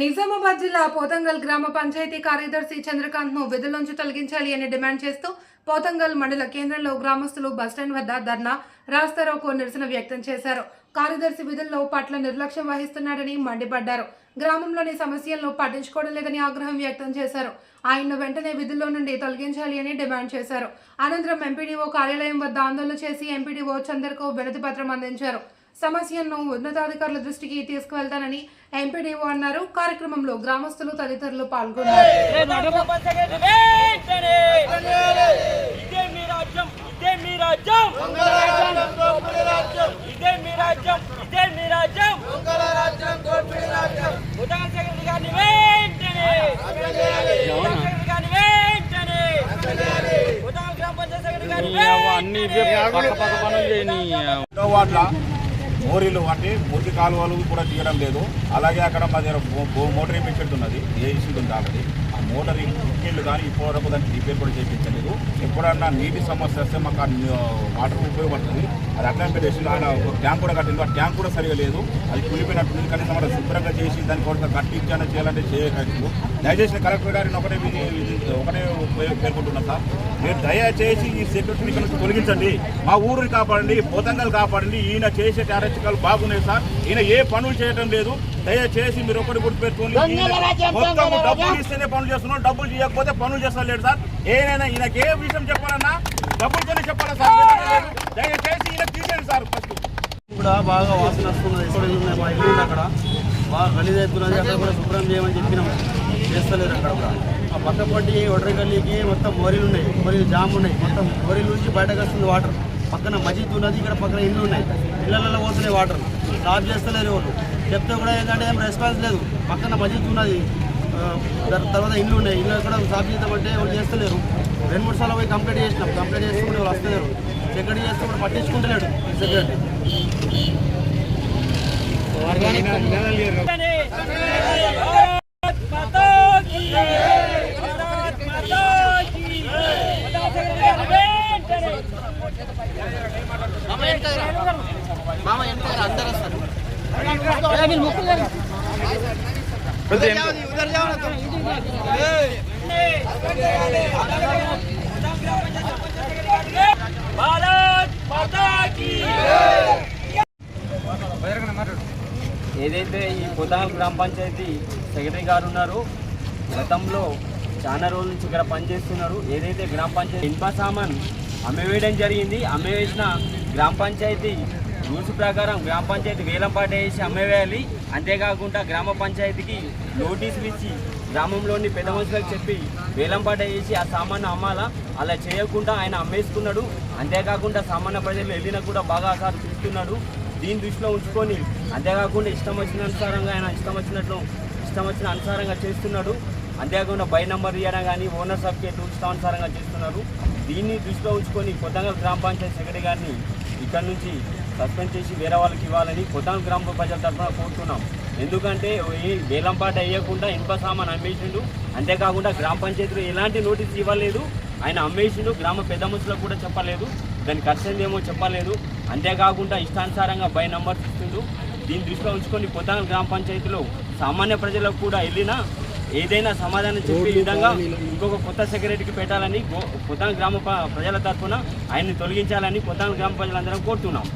నిజామాబాద్ జిల్లా పోతంగల్ గ్రామ పంచాయతీ కార్యదర్శి చంద్రకాంత్ను విధుల్లోంచి తొలగించాలి అని డిమాండ్ చేస్తూ పోతంగల్ మండల కేంద్రంలో గ్రామస్తులు బస్టాండ్ వద్ద ధర్నా రాస్తారోకో నిరసన వ్యక్తం చేశారు. కార్యదర్శి విధుల్లో పట్ల నిర్లక్ష్యం వహిస్తున్నాడని మండిపడ్డారు. గ్రామంలోని సమస్యలను పట్టించుకోవడం లేదని ఆగ్రహం వ్యక్తం చేశారు. ఆయన్ను వెంటనే విధుల్లో నుండి తొలగించాలి అని డిమాండ్ చేశారు. అనంతరం ఎంపీడీఓ కార్యాలయం వద్ద ఆందోళన చేసి ఎంపీడీఓ చందర్కు వినతి పత్రం అందించారు. సమస్యను ఉన్నతాధికారుల దృష్టికి తీసుకువెళ్తానని ఎంపీడీఓ అన్నారు. కార్యక్రమంలో గ్రామస్తులు తదితరులు పాల్గొన్నారు. అన్ని ఇవే పక్క పక్క పనులు చేయని రెండో వార్డుల మోరీలు అంటే మురికి కాలువలు కూడా తీయడం లేదు. అలాగే అక్కడ మా దగ్గర మోటరింగ్ మెషిన్ మోటార్ ఎఫిషియెంట్ ఉన్నది ఏసీ ఉంది కాబట్టి. ఆ మోటార్ ఇళ్ళు కానీ ఇప్పటివరకు దానికి రిపేర్ కూడా చేయించలేదు ఎప్పుడన్నా నీటి సమస్య వస్తే మాకు వాటర్ ఉపయోగపడుతుంది. అది అట్లా పెట్టేసి ఆయన ఒక ట్యాంక్ కూడా కట్టింది. ఆ ట్యాంక్ కూడా సరిగా లేదు. అది కూలిపోయినట్టుంది. కనీసం మనం శుభ్రంగా చేసి దాని కూడా కట్టించాలని చేయాలంటే చేయగలదు దయచేసి కలెక్టర్ గారిని ఒకటే ఒకటే పేర్కొంటున్నా సార్. మీరు దయచేసి ఈ సెక్యూరిటీ తొలగించండి. మా ఊరిని కాపాడండి. పోతంగలు కాపాడండి. ఈయన చేసే కార్యక్రమాలు బాగున్నాయి సార్. ఈయన ఏ పనులు చేయడం లేదు. దయచేసి మీరు ఒకటి గుర్తుపెట్టుకోండి. మొత్తం డబ్బులు ఇస్తేనే పనులు చేస్తున్నాం డబ్బులు చేయకపోతే పనులు చేస్తా లేడు సార్. ఏదైనా ఈయనకి ఏ విషయం చెప్పాలన్నా డబ్బులతోనే చెప్పాలా సార్. దయచేసి ఈయన తీసేయండి సార్ ఫస్ట్. కూడా బాగా వాసన వస్తున్నది ఇక్కడ ఉన్నాయి మా ఇల్లు ఉంది అక్కడ. బాగా గలీజ్ అవుతున్నది అక్కడ కూడా శుభ్రం చేయమని చెప్పినాం. చేస్తలేరు అక్కడ కూడా. ఆ పక్క పొట్టి ఒడరి గల్లీకి మొత్తం మోరీలు ఉన్నాయి. మోరీలు జామ్ ఉన్నాయి. మొత్తం మోరీల నుంచి బయటకు వస్తుంది వాటర్. పక్కన మసీద్ ఉన్నది ఇక్కడ పక్కన ఇల్లు ఉన్నాయి. ఇళ్ళల్లో పోతున్నాయి వాటర్ సాఫ్ చేస్తలేరు వాళ్ళు చెప్తే కూడా ఏంటంటే ఏం రెస్పాన్స్ లేదు. పక్కన మసీద్ ఉన్నది తర్వాత ఇల్లు ఉన్నాయి. ఇల్లు కూడా సాఫ్ చేద్దామంటే వాళ్ళు చేస్తలేరు. రెండు మూడు సార్లు పోయి కంప్లైంట్ చేసినాం. కంప్లైంట్ చేస్తే కూడా వాళ్ళు వస్తలేరు. సెక్రటరీ చేస్తే కూడా పట్టించుకుంటలేడు సెక్రటరీ వెంటనే ఏదైతే ఈ పొదాం గ్రామ పంచాయతీ సెక్రటరీ గారు ఉన్నారో గతంలో చాలా రోజుల నుంచి ఇక్కడ పనిచేస్తున్నారు. ఏదైతే గ్రామ పంచాయతీ ఇన్పా సామాన్ అమ్మవేయడం జరిగింది. అమ్మవేసిన గ్రామ పంచాయతీ రూల్స్ ప్రకారం గ్రామ పంచాయతీ వేలంపాట వేసి అమ్మవేయాలి అంతేకాకుండా గ్రామ పంచాయతీకి నోటీసులు ఇచ్చి గ్రామంలోని పెద్ద మనుషులకు చెప్పి వేలంపాట వేసి ఆ సామాన్య అమ్మాలా? అలా చేయకుండా ఆయన అమ్మేసుకున్నాడు. అంతేకాకుండా సామాన్య ప్రజలు వెళ్ళినా కూడా బాగా సార్ చూస్తున్నాడు దీన్ని దృష్టిలో ఉంచుకొని అంతేకాకుండా ఇష్టం వచ్చిన అనుసారంగా ఆయన ఇష్టం వచ్చినట్లు ఇష్టం వచ్చిన అనుసారంగా చేస్తున్నాడు. అంతేకాకుండా బై నెంబర్ ఇవ్వడం కానీ ఓనర్ సర్టిఫికేట్ ఇష్టానుసారంగా చేస్తున్నారు దీన్ని దృష్టిలో ఉంచుకొని కొత్తగా గ్రామ పంచాయతీ సెక్రటరీ గారిని ఇక్కడ నుంచి సస్పెండ్ చేసి వేరే వాళ్ళకి ఇవ్వాలని కొత్తగల్ గ్రామ ప్రజల తరఫున కోరుతున్నాం. ఎందుకంటే ఈ వేలంపాట వేయకుండా ఇనుప సామాన్ అమ్మేసిండు. అంతేకాకుండా గ్రామ పంచాయతీలో ఎలాంటి నోటీస్ ఇవ్వలేదు. ఆయన అమ్మేసిండు గ్రామ పెద్ద మనుషులకు కూడా చెప్పలేదు. దాని ఖర్చు ఏమో చెప్పలేదు. అంతేకాకుండా ఇష్టానుసారంగా బై నంబర్స్ ఇస్తుండు. దీన్ని దృష్టిలో ఉంచుకొని కొత్తగల్ గ్రామ పంచాయతీలో సామాన్య ప్రజలకు కూడా వెళ్ళినా ఏదైనా సమాధానం చెప్పే విధంగా ఇంకొక కొత్త సెక్రటరీకి పెట్టాలని కొత్త గ్రామ ప్రజల తరఫున ఆయన్ని తొలగించాలని కొత్త గ్రామ ప్రజలందరం కోరుతున్నాం.